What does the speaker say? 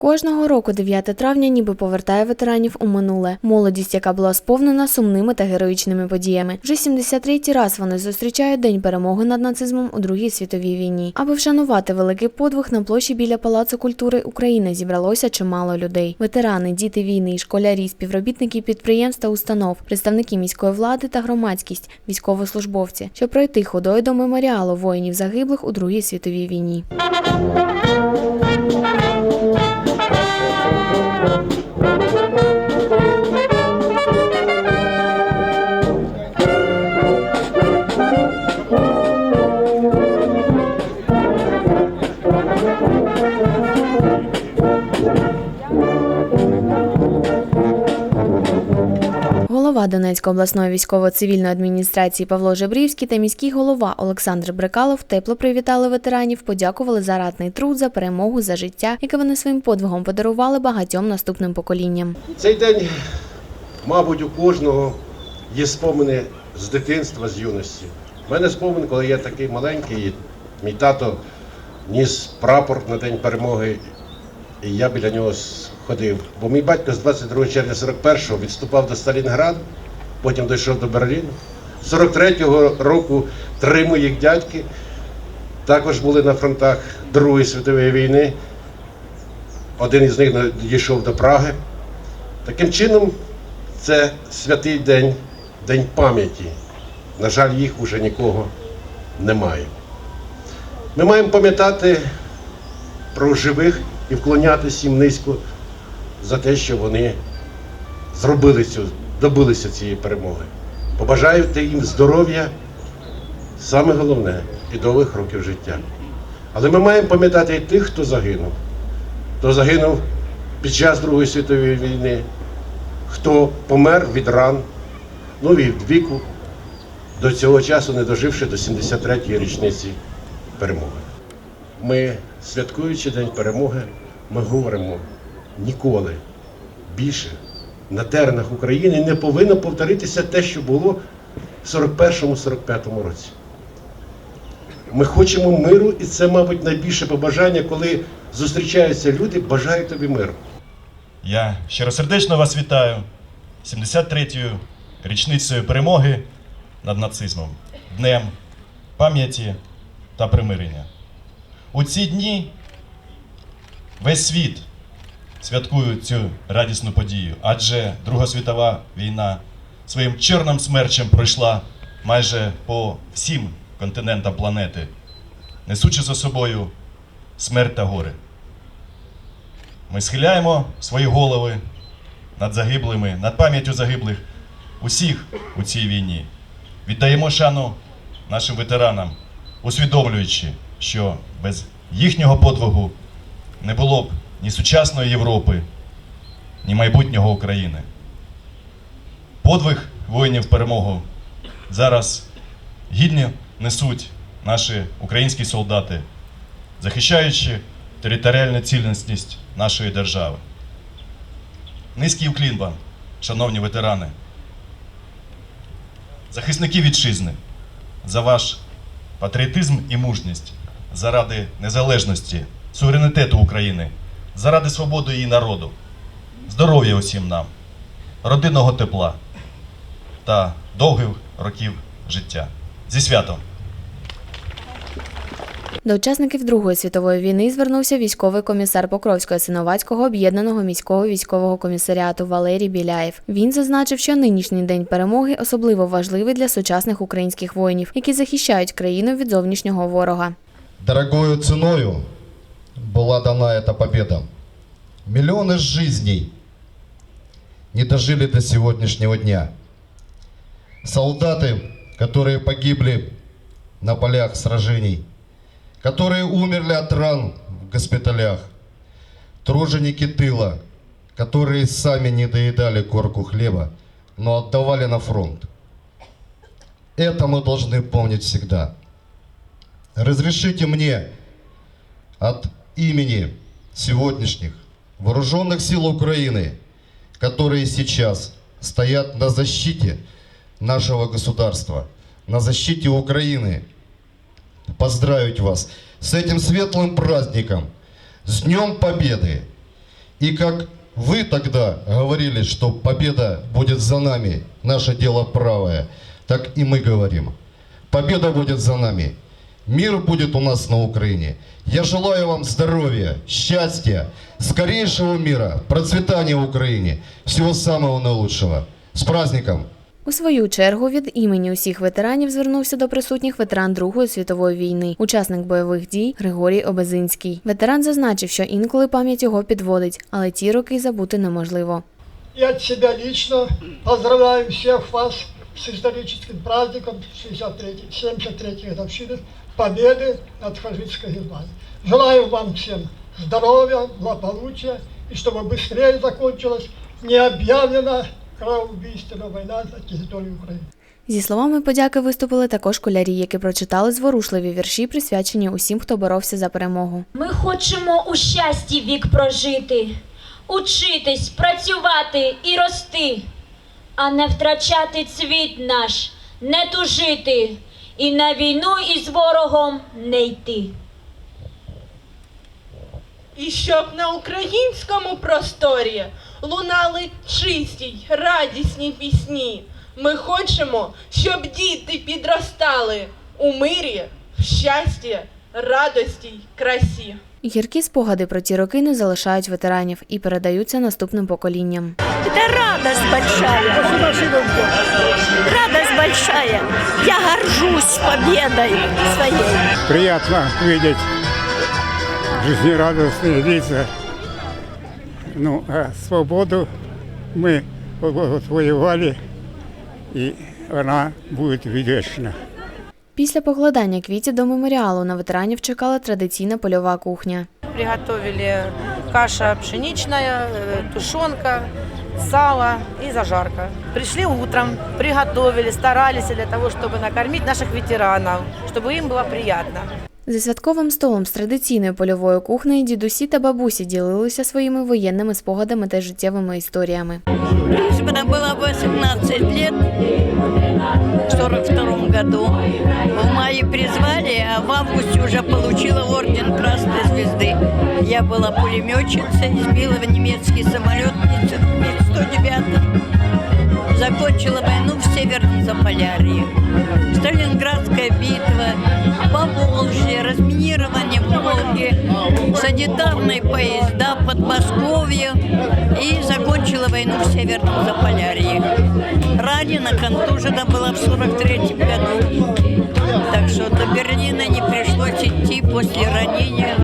Кожного року 9 травня ніби повертає ветеранів у минуле. Молодість, яка була сповнена сумними та героїчними подіями. Вже 73-й раз вони зустрічають День перемоги над нацизмом у Другій світовій війні. Аби вшанувати великий подвиг на площі біля Палацу культури України зібралося чимало людей. Ветерани, діти війни, школярі, співробітники підприємств та установ, представники міської влади та громадськість, військовослужбовці, щоб пройти ходою до меморіалу воїнів загиблих у Другій світовій війні. Донецької обласної військово-цивільної адміністрації Павло Жебрівський та міський голова Олександр Брикалов тепло привітали ветеранів, подякували за ратний труд, за перемогу, за життя, яке вони своїм подвигом подарували багатьом наступним поколінням. Цей день, мабуть, у кожного є спомини з дитинства, з юності. У мене спомин, коли я такий маленький, мій тато ніс прапор на День перемоги, і я біля нього ходив. Бо мій батько з 22 червня 41-го відступав до Сталінграду, потім дійшов до Берліну. 43-го року три моїх дядьки також були на фронтах Другої світової війни. Один із них дійшов до Праги. Таким чином, це святий день, день пам'яті. На жаль, їх уже нікого немає. Ми маємо пам'ятати про живих і вклонятися їм низько за те, що вони зробили цю, добилися цієї перемоги. Побажаю їм здоров'я, саме головне, і довгих років життя. Але ми маємо пам'ятати і тих, хто загинув хто загинув під час Другої світової війни, хто помер від ран, ну і від віку, до цього часу не доживши до 73-ї річниці перемоги. Ми, святкуючи День перемоги, ми говоримо ніколи більше на теренах України не повинно повторитися те, що було в 41-45 році. Ми хочемо миру, і це, мабуть, найбільше побажання, коли зустрічаються люди, бажають тобі миру. Я щиросердечно вас вітаю 73-ю річницею перемоги над нацизмом, Днем пам'яті та примирення. У ці дні весь світ святкує цю радісну подію, адже Друга світова війна своїм чорним смерчем пройшла майже по всім континентам планети, несучи за собою смерть та горе. Ми схиляємо свої голови над загиблими, над пам'яттю загиблих усіх у цій війні. Віддаємо шану нашим ветеранам, усвідомлюючи, що без їхнього подвигу не було б ні сучасної Європи, ні майбутнього України. Подвиг воїнів перемогу зараз гідні несуть наші українські солдати, захищаючи територіальну цілісність нашої держави. Низький уклін вам, шановні ветерани, захисники вітчизни, за ваш патріотизм і мужність заради незалежності, суверенітету України, заради свободи її народу, здоров'я усім нам, родинного тепла та довгих років життя. Зі святом! До учасників Другої світової війни звернувся військовий комісар Покровського Синовацького об'єднаного міського військового комісаріату Валерій Біляєв. Він зазначив, що нинішній день перемоги особливо важливий для сучасних українських воїнів, які захищають країну від зовнішнього ворога. Дорогою ценою была дана эта победа. Миллионы жизней не дожили до сегодняшнего дня. Солдаты, которые погибли на полях сражений, которые умерли от ран в госпиталях, труженики тыла, которые сами не доедали корку хлеба, но отдавали на фронт. Это мы должны помнить всегда. Разрешите мне от имени сегодняшних вооруженных сил Украины, которые сейчас стоят на защите нашего государства, на защите Украины, поздравить вас с этим светлым праздником, с Днем Победы И как вы тогда говорили, что победа будет за нами, наше дело правое, так и мы говорим. Победа будет за нами. Мир будет у нас на Украине. Я желаю вам здоровья, счастья, скорейшего мира, процветания в Украине. Всего самого наилучшего. С праздником! У свою чергу від імені усіх ветеранів звернувся до присутніх ветеран Другої світової війни, учасник бойових дій Григорій Обезинський. Ветеран зазначив, що інколи пам'ять його підводить, але ті роки забути неможливо. И от себя лично поздравляю всех вас с историческим праздником 63 73 годовщины победы над фашистской Германией. Желаю вам всем здоровья, благополучия и чтобы быстрее закончилась необъявленная кровоубийственная война на территории Украины. Зі словами подяки виступили також школярі, які прочитали зворушливі вірші, присвячені усім, хто боровся за перемогу. Ми хочемо у щасті вік прожити, учитись, працювати і рости, а не втрачати цвіт наш, не тужити і на війну із ворогом не йти. І щоб на українському просторі лунали чисті радісні пісні. Ми хочемо, щоб діти підростали у мирі, в щасті, радості й красі. Гіркі спогади про ті роки не залишають ветеранів і передаються наступним поколінням. Это радость большая. Радость большая. Я горжусь победой своей. приятно видеть жизнерадостные лица. Ну, а свободу мы вот воевали, и она будет вечна. Після покладання квітів до меморіалу на ветеранів чекала традиційна польова кухня. Приготовили каша пшеничная, э, тушенка, сало и зажарка. Пришли утром, приготовили, старались для того, чтобы накормить наших ветеранов, чтобы им было приятно. За святковим столом з традиційною польовою кухнею дідусі та бабусі ділилися своїми воєнними спогадами та життєвими історіями. Мне было 18 лет в 42 году. В мае призвали, а в августе уже получила орден Красной Звезды. Я была пулеметчицей, сбила в немецкий самолет Ми-109. Закончила войну в Северном Заполярье. Сталинградская битва, Поволжье, разминирование Волги, санитарные поезда, Подмосковье и закончила войну в Северном Заполярье. Ранена, контужена была в 43 году. Так что до Берлина не пришлось идти после ранения.